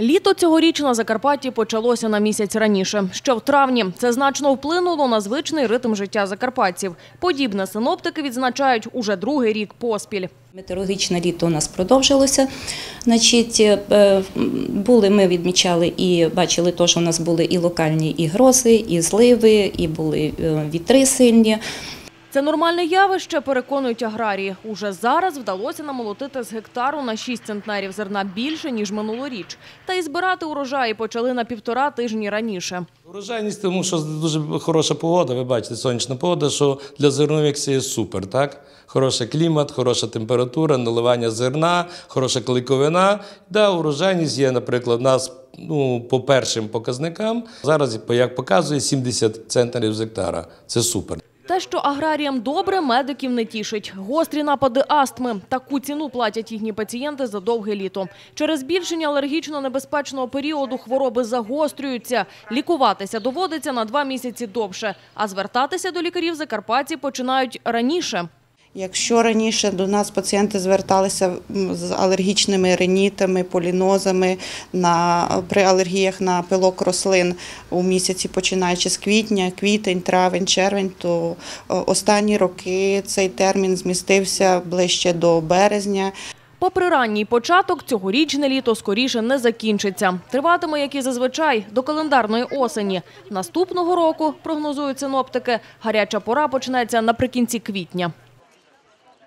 Літо цьогоріч на Закарпатті почалося на місяць раніше. Ще в травні це значно вплинуло на звичний ритм життя закарпатців. Подібне синоптики відзначають уже другий рік поспіль. Метеорологічне літо у нас продовжилося. Значить, е, були, ми відмічали і бачили, то, що у нас були і локальні і грози, і зливи, і були е, вітри сильні. Це нормальне явище, переконують аграрії. Уже зараз вдалося намолотити з гектару на 6 центнерів зерна більше, ніж минулоріч. Та й збирати урожаї почали на півтора тижні раніше. Урожайність, тому що дуже хороша погода, ви бачите, сонячна погода, що для зернових є супер, так? Хороший клімат, хороша температура, наливання зерна, хороша клейковина. Да, урожайність є, наприклад, у нас ну, по першим показникам. Зараз, як показує, 70 центнерів з гектара. Це супер. Те, що аграріям добре, медиків не тішить. Гострі напади астми. Таку ціну платять їхні пацієнти за довге літо. Через збільшення алергічно небезпечного періоду хвороби загострюються. Лікуватися доводиться на два місяці довше, а звертатися до лікарів Закарпатті починають раніше. Якщо раніше до нас пацієнти зверталися з алергічними ринітами, полінозами на, при алергіях на пилок рослин у місяці, починаючи з квітня, квітень, травень, червень, то останні роки цей термін змістився ближче до березня. Попри ранній початок, цьогорічне літо скоріше не закінчиться. Триватиме, як і зазвичай, до календарної осені. Наступного року, прогнозують синоптики, гаряча пора почнеться наприкінці квітня.